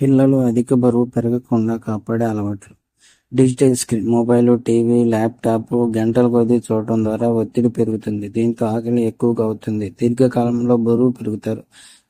పిల్లలు అధిక బరువు పెరగకుండా కాపాడే అలవాట్లు. Digital screen mobile TV laptop గంటల కొద్దీ చూడటం ద్వారా ఒత్తిడి పెరుగుతుంది. దీంతో ఆకలి ఎక్కువగా అవుతుంది. దీర్ఘకాలంలో బరువు పెరుగుతారు.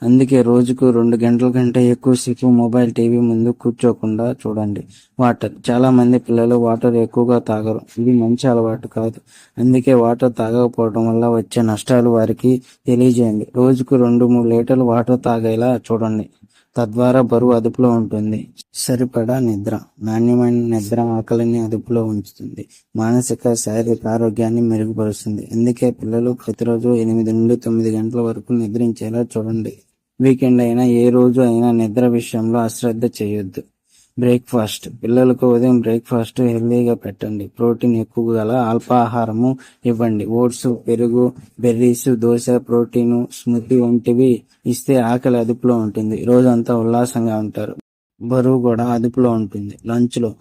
అందుకే రోజుకు రెండు గంటల కంటే ఎక్కువసేపు మొబైల్ టీవీ ముందు కూర్చోకుండా చూడండి. వాటర్. చాలా మంది పిల్లలు వాటర్ ఎక్కువగా తాగరు. ఇది మంచి అలవాటు కాదు. అందుకే వాటర్ తాగకపోవడం వల్ల వచ్చే నష్టాలు వారికి తెలియజేయండి. రోజుకు రెండు మూడు లీటర్లు వాటర్ తాగేలా చూడండి. తద్వారా బరువు అదుపులో ఉంటుంది. సరిపడా నిద్ర. నాణ్యమైన నిద్ర ఆకలిని అదుపులో ఉంచుతుంది. మానసిక శారీరక ఆరోగ్యాన్ని మెరుగుపరుస్తుంది. అందుకే పిల్లలు ప్రతిరోజు ఎనిమిది నుండి తొమ్మిది గంటల వరకు నిద్రించేలా చూడండి. వీకెండ్ అయినా ఏ రోజు అయినా నిద్ర విషయంలో అశ్రద్ధ చేయొద్దు. బ్రేక్ఫాస్ట్. పిల్లలకు ఉదయం బ్రేక్ఫాస్ట్ హెల్దీగా పెట్టండి. ప్రోటీన్ ఎక్కువ గల అల్పాహారము ఇవ్వండి. ఓట్స్ పెరుగు బెర్రీస్ దోశ ప్రోటీన్ స్మృతి వంటివి ఇస్తే ఆకలి అదుపులో ఉంటుంది. రోజంతా ఉల్లాసంగా ఉంటారు. బరువు కూడా అదుపులో ఉంటుంది. లంచ్లో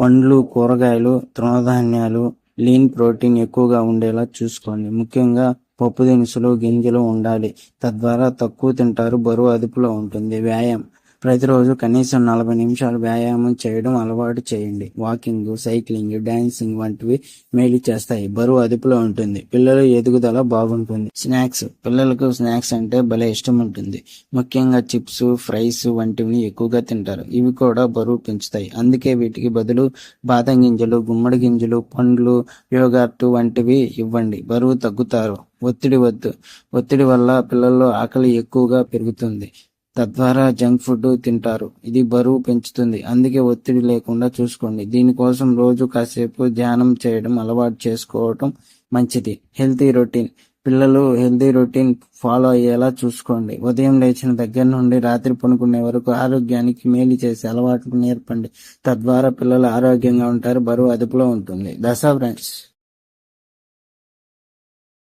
పండ్లు కూరగాయలు తృణధాన్యాలు లీన్ ప్రోటీన్ ఎక్కువగా ఉండేలా చూసుకోండి. ముఖ్యంగా పప్పు దినుసులు గింజలు ఉండాలి. తద్వారా తక్కువ తింటారు బరువు అదుపులో ఉంటుంది. వ్యాయామం. ప్రతిరోజు కనీసం నలభై నిమిషాలు వ్యాయామం చేయడం అలవాటు చేయండి. వాకింగ్ సైక్లింగ్ డాన్సింగ్ వంటివి మేలు చేస్తాయి. బరువు అదుపులో ఉంటుంది. పిల్లల ఎదుగుదల బాగుంటుంది. స్నాక్స్. పిల్లలకు స్నాక్స్ అంటే భలే ఇష్టం ఉంటుంది. ముఖ్యంగా చిప్స్ ఫ్రైస్ వంటివి ఎక్కువగా తింటారు. ఇవి కూడా బరువు పెంచుతాయి. అందుకే వీటికి బదులు బాదం గింజలు గుమ్మడి గింజలు పండ్లు యోగార్ట్ వంటివి ఇవ్వండి. బరువు తగ్గుతారు. ఒత్తిడి వద్దు. ఒత్తిడి వల్ల పిల్లల్లో ఆకలి ఎక్కువగా పెరుగుతుంది. తద్వారా జంక్ ఫుడ్ తింటారు. ఇది బరువు పెంచుతుంది. అందుకే ఒత్తిడి లేకుండా చూసుకోండి. దీనికోసం రోజు కాసేపు ధ్యానం చేయడం అలవాటు చేసుకోవటం మంచిది. Healthy routine. పిల్లలు హెల్తీ రొటీన్ ఫాలో అయ్యేలా చూసుకోండి. ఉదయం లేచిన దగ్గర నుండి రాత్రి పనుకునే వరకు ఆరోగ్యానికి మేలు చేసే అలవాట్లు నేర్పండి. తద్వారా పిల్లలు ఆరోగ్యంగా ఉంటారు బరువు అదుపులో ఉంటుంది. దశా ఫ్రెండ్స్.